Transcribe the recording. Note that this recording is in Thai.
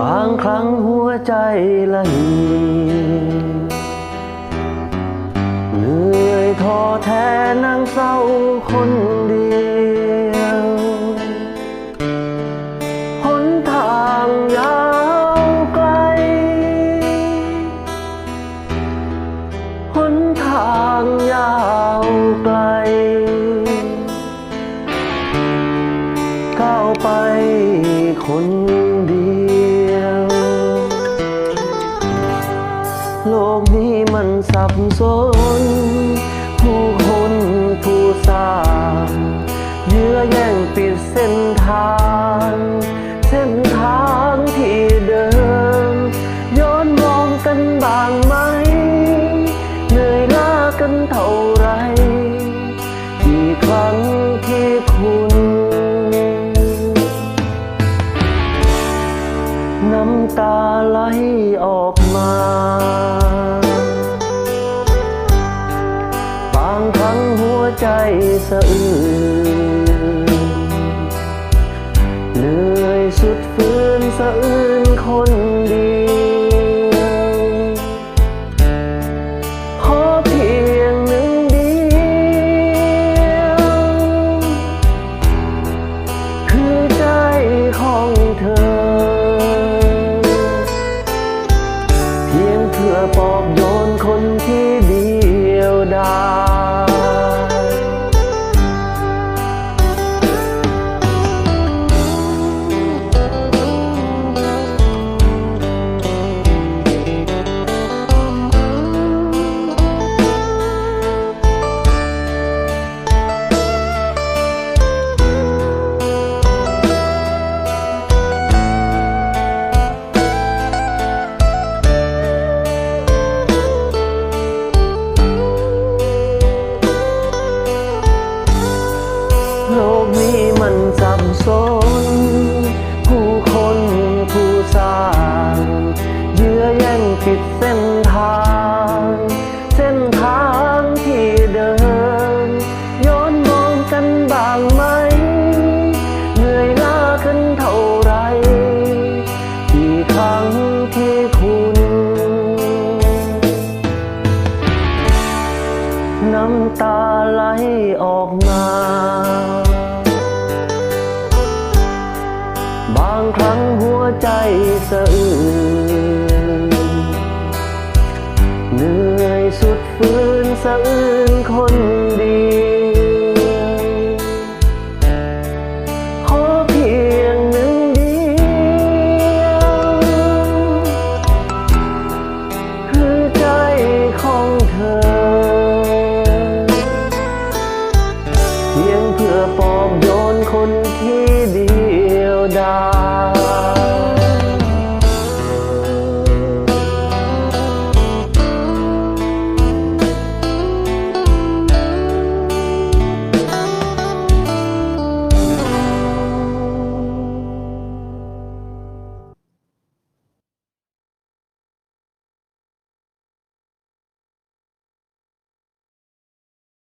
บางครั้งหัวใจละหีเหนื่อยท้อแท้นั่งเศร้าคน บสน ผู้คนผู้สร้างเยื้อแย่งปิดเส้นทาง เส้นทางที่เดิม ย้อนมองกันบ้างไหม เหนื่อยล้ากันเท่าไร กี่ครั้งที่คุณน้ำตาไหลออกะอื้นเหนื่อยสุดฝืนสะอื้นคนเดียวขอเพียงหนึ่งเดียว คือใจของเธอ เพียงเพื่อปลอบโยนคนที่ดี สนผู้คนผู้สร้างเยื้อแย่งปิดเส้นทาง เส้นทางที่เดิน ย้อนมองกันบ้างไหม เหนื่อยล้ากันเท่าไรกี่ครั้งที่คุณน้ำตาไหลออกมา บางครั้งหัวใจสะอื้นเหนื่อยสุดฟื้นสะอื้นคน